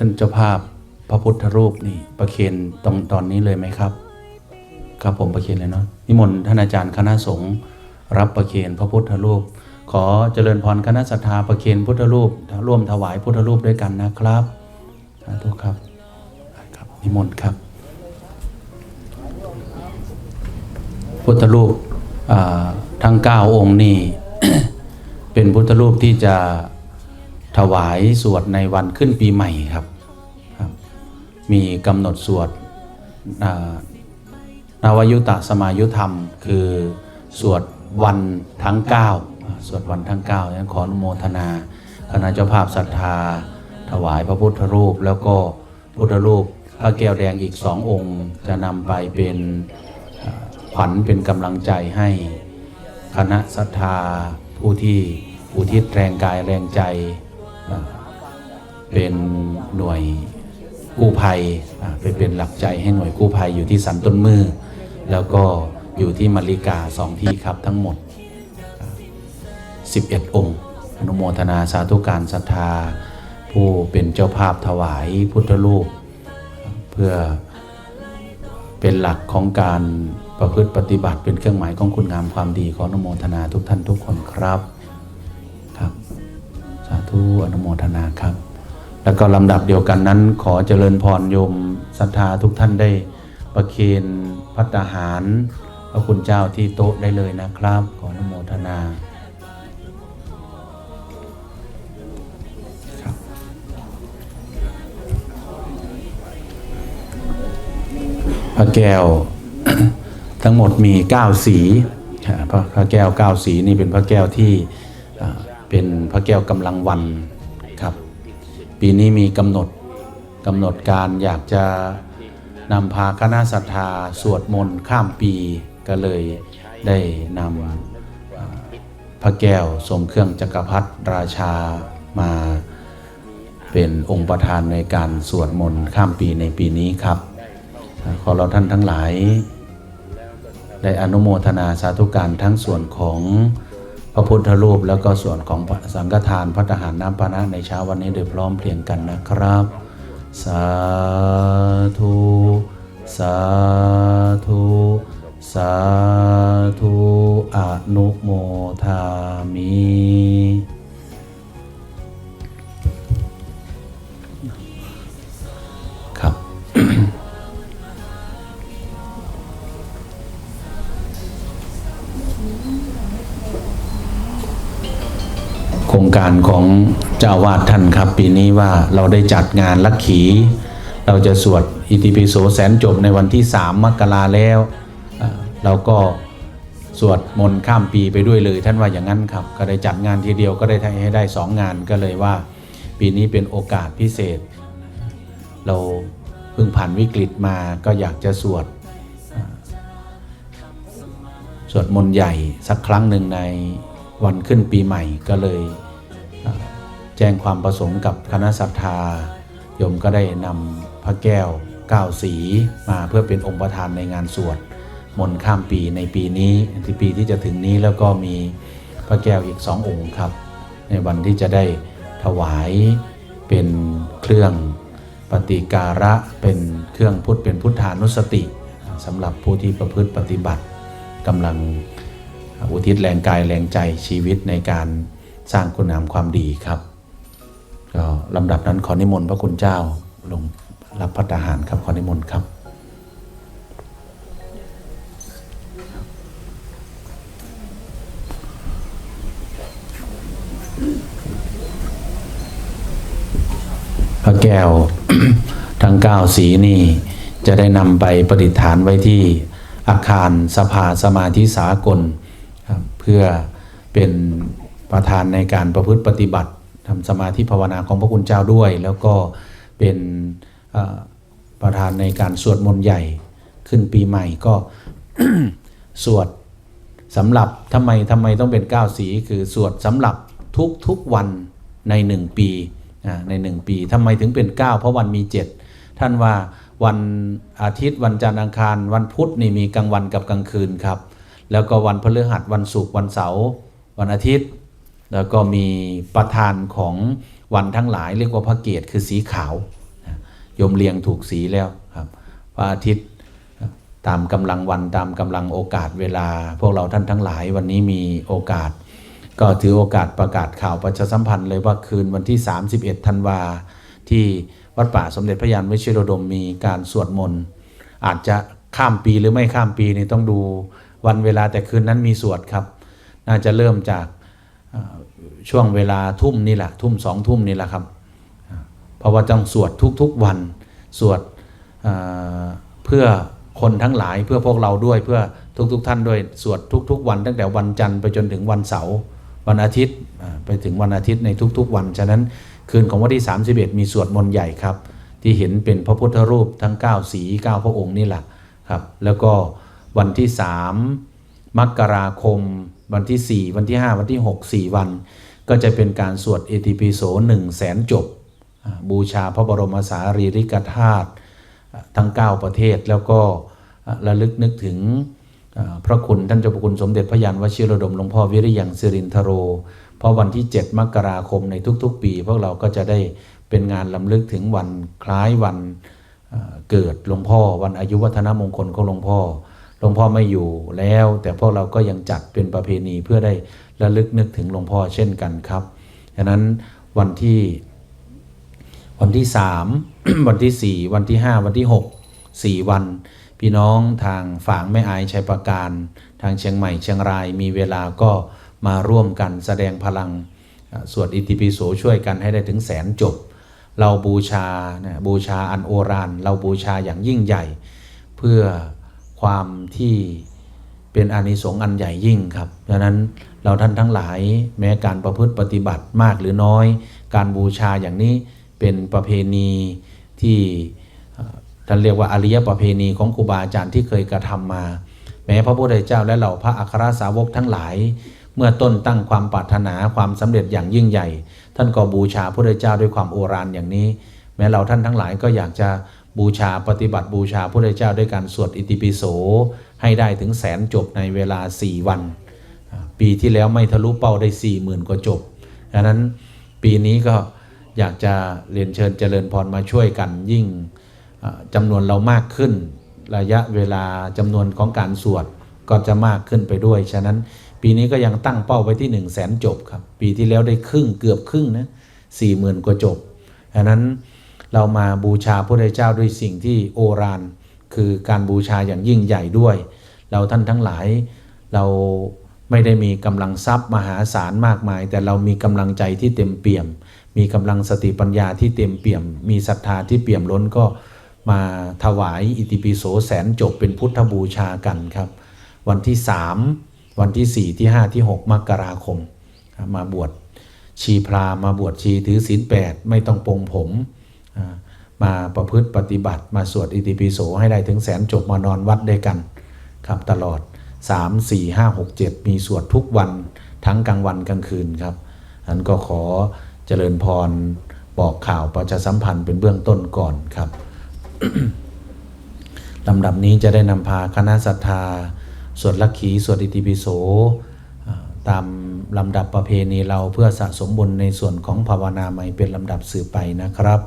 ท่านเจ้าภาพพระพุทธรูปนี่ประเคนตรงตอนนี้เลยไหมครับ ครับผมประเคนเลยเนาะนิมนต์ท่านอาจารย์คณะสงฆ์รับประเคนพระพุทธรูป ขอเจริญพรคณะศรัทธาประเคนพุทธรูปร่วมถวายพุทธรูปด้วยกันนะครับสาธุครับครับนิมนต์ครับ พุทธรูปทั้งเก้าองค์นี่เป็นพุทธรูปที่จะ ถวายสวดในวันขึ้นปีใหม่ครับรบมีกำหนดสวดอ่านาวยุตะสมายุธรรม คือสวดวันทั้ง9อ่าสวดวันทั้ง9นั้นขออนุโมทนาคณะเจ้าภาพศรัทธา ถวายพระพุทธรูป แล้วก็พุทธรูปพระแก้วแดงอีกสององค์ จะนำไปเป็นขวัญเป็นกำลังใจให้คณะศรัทธาผู้ที่อุทิศแรงกายแรงใจ เป็นหน่วยกู้ภัยไปเป็นหลักใจให้หน่วยกู้ภัยอยู่ที่สันต้นมือ แล้วก็อยู่ที่มาริกาสองที่ครับทั้งหมด 11 องค์ อนุโมทนาสาธุการศรัทธา ผู้เป็นเจ้าภาพถวายพุทธรูป เพื่อเป็นหลักของการประพฤติปฏิบัติเป็นเครื่องหมายของคุณงามความดีขออนุโมทนาทุกท่านทุกคนครับ ธุอนุโมทนาครับ แล้วก็ลำดับเดียวกันนั้น ขอเจริญพรโยมศรัทธาทุกท่านได้ประเคนพัตหาร พระคุณเจ้าที่โต๊ะได้เลยนะครับ ขออนุโมทนาพระแก้วทั้งหมดมี 9 สีพระพระแก้ว 9 สีนี่เป็นพระแก้วที่ เป็นพระแก้วกำลังวันครับ ปีนี้มีกำหนดกำหนดการอยากจะนำพาคณะศรัทธาสวดมนต์ข้ามปีก็เลยได้นำพระแก้วทรงเครื่องจักรพรรดิราชามาเป็นองค์ประธานในการสวดมนต์ข้ามปีในปีนี้ครับ ขอเราท่านทั้งหลาย ได้อนุโมทนาสาธุการทั้งส่วนของ ระพุทธรูปแล้วก็ส่วนของสังฆทานพระทหารน้ำปานะในเช้าวันนี้โดยพร้อมเพรียงกันนะครับ สาธุ สาธุ สาธุอนุโมทามิ โครงการของเจ้าวาดท่านครับ ปีนี้ว่าเราได้จัดงานลักขี เราจะสวดอิติปิโสแสนจบในวันที่ 3 มกราแล้ว เราก็สวดมนต์ข้ามปีไปด้วยเลย ท่านว่าอย่างนั้นครับ ก็ได้จัดงานทีเดียวก็ได้ให้ได้สองงานก็เลยว่า ปีนี้เป็นโอกาสพิเศษ เราเพิ่งผ่านวิกฤตมาก็อยากจะสวดสวดมนต์ใหญ่สักครั้งหนึ่งใน วันขึ้นปีใหม่ก็เลยแจ้งความประสงค์กับคณะศรัทธาโยมก็ได้นำพระแก้วเก้าสีมาเพื่อเป็นองค์ประธานในงานสวดมนต์ข้ามปีในปีนี้ที่ปีที่จะถึงนี้แล้วก็มีพระแก้วอีกสององค์ครับ ในวันที่จะได้ถวายเป็นเครื่องปฏิการะเป็นเครื่องพุทธเป็นพุทธานุสติสำหรับผู้ที่ประพฤติปฏิบัติกำลัง อุทิศแรงกายแรงใจชีวิตในการสร้างคุณงามความดีครับก็ลำดับนั้นขอนิมนต์พระคุณเจ้าลงรับพระทหารครับขอนิมนต์ครับพระแก้วทั้งเก้าสีนี่จะได้นำไปประดิษฐานไว้ที่อาคารสภาสมาธิสากลครับเพื่อเป็นประธานในการประพฤติปฏิบัติทำสมาธิภาวนาของพระคุณเจ้าด้วย แล้วก็เป็นประธานในการสวดมนต์ใหญ่ขึ้นปีใหม่ก็สวดสำหรับทำไมทำไมต้องเป็น 9 สี คือสวดสำหรับทุกทุกวันใน 1 ปีใน 1 ปีทำไมถึงเป็น 9 เพราะวันมี 7 ท่านว่าวันอาทิตย์วันจันทร์อังคาร วันพุธนี่มีกลางวันกับกลางคืนครับ แล้วก็วันพฤหัสวันศุกร์วันเสาร์วันอาทิตย์ แล้วก็มีประธานของวันทั้งหลายเรียกว่าพระเกียรติคือสีขาวโยมเรียงถูกสีแล้วครับพระอาทิตย์ตามกำลังวันตามกำลังโอกาสเวลา พวกเราท่านทั้งหลายวันนี้มีโอกาส ก็ถือโอกาสประกาศข่าวประชาสัมพันธ์เลยว่าคืนวันที่ 31ธันวาที่วัดป่าสมเด็จพระยานวชิรดมมีการสวดมนต์อาจจะข้ามปีหรือไม่ข้ามปีนี่ต้องดู วันเวลาแต่คืนนั้นมีสวดครับ น่าจะเริ่มจากช่วงเวลาทุ่มนี่แหละทุ่มสองทุ่มนี่แหละครับ เพราะว่าต้องสวดทุกๆวันสวดเเพื่อคนทั้งหลายเพื่อพวกเราด้วยเพื่อทุกๆ ท่านด้วยสวดทุก ๆ วันตั้งแต่วันจันทร์ไปจนถึงวันเสาร์วันอาทิตย์ไปถึงวันอาทิตย์ในทุกๆ วัน ฉะนั้นคืนของวันที่ 31 มีสวดมนต์ใหญ่ครับ ที่เห็นเป็นพระพุทธรูปทั้ง 9 สี 9 พระองค์นี่แหละครับ แล้วก็ วันที่3มกราคม วันที่ 4 วันที่ 5 วันที่ 6 4 วัน ก็จะเป็นการสวดเอติปิโส1 0 0 0 0แสนจบ บูชาพระบรมสารีริกธาตุทั้ง 9 ประเทศแล้วก็ระลึกนึกถึงพระคุณท่านเจ้าพระคุณสมเด็จพระยานวชิรดมหลวงพ่อวิริยังสิรินทโร เพราะวันที่ 7 มกราคมในทุกๆ ปี พวกเราก็จะได้เป็นงานลำลึกถึงวันคล้ายวันเกิดหลวงพ่อ วันอายุวัฒนมงคลของหลวงพ่อ หลวงพ่อไม่อยู่แล้ว แต่พวกเราก็ยังจัดเป็นประเพณีเพื่อได้ระลึกนึกถึงหลวงพ่อเช่นกันครับฉะนั้นวันที่วันที่สามวันที่สี่วันที่ห้าวันที่หกสี่วัน พี่น้องทางฝางแม่อายชัยประการ ทางเชียงใหม่เชียงรายมีเวลาก็มาร่วมกันแสดงพลังสวดอิติปิโสช่วยกันให้ได้ถึงแสนจบ เราบูชานะบูชาอันโอรานเราบูชาอย่างยิ่งใหญ่ เพื่อ ความที่เป็นอานิสงส์อันใหญ่ยิ่งครับดังนั้นเราท่านทั้งหลายแม้การประพฤติปฏิบัติมากหรือน้อย การบูชาอย่างนี้เป็นประเพณีที่ท่านเรียกว่าอริยประเพณีของครูบาอาจารย์ที่เคยกระทำมา แม้พระพุทธเจ้าและเหล่าพระอัครสาวกทั้งหลาย เมื่อต้นตั้งความปรารถนาความสำเร็จอย่างยิ่งใหญ่ ท่านก็บูชาพระพุทธเจ้าด้วยความโอฬารอย่างนี้ แม้เราท่านทั้งหลายก็อยากจะ บูชาปฏิบัติบูชาพระพุทธเจ้าด้วยการสวดอิติปิโสให้ได้ถึงแสนจบในเวลา 4 วัน ปีที่แล้วไม่ทะลุเป้าได้ 4 0,000กว่าจบดังนั้นปีนี้ก็อยากจะเรียนเชิญเจริญพรมาช่วยกันยิ่งจำนวนเรามากขึ้น ระยะเวลาจำนวนของการสวดก็จะมากขึ้นไปด้วย ฉะนั้นปีนี้ก็ยังตั้งเป้าไว้ที่ 1 0 0 0 0แสนจบครับ ปีที่แล้วได้ครึ่งเกือบครึ่งนะสี่หมื่นกว่าจบดังนั้น เรามาบูชาพระพุทธเจ้าด้วยสิ่งที่โอฬารคือการบูชาอย่างยิ่งใหญ่ด้วย เราท่านทั้งหลายเราไม่ได้มีกำลังทรัพย์มหาศาลมากมาย แต่เรามีกำลังใจที่เต็มเปี่ยม มีกำลังสติปัญญาที่เต็มเปี่ยม มีศรัทธาที่เปี่ยมล้นก็มาถวายอิติปิโสแสนจบเป็นพุทธบูชากันครับ วันที่ 3 วันที่ 4 ที่ 5 ที่ 6 มกราคม มาบวชชีพรามาบวชชีถือศีลแปดไม่ต้องปรงผม มาประพฤติปฏิบัติมาสวดอิติปิโสให้ได้ถึงแสนจบมานอนวัดด้วยกันครับตลอด 3 4 5 6 7 มีสวดทุกวันทั้งกลางวันกลางคืนครับอันก็ขอเจริญพรบอกข่าวประชาสัมพันธ์เป็นเบื้องต้นก่อนครับลำดับนี้จะได้นำพาคณะศรัทธาสวดลักขีสวดอิติปิโสตามลำดับประเพณีเราเพื่อสะสมบุญในส่วนของภาวนาใหม่เป็นลำดับสืบไปนะครับ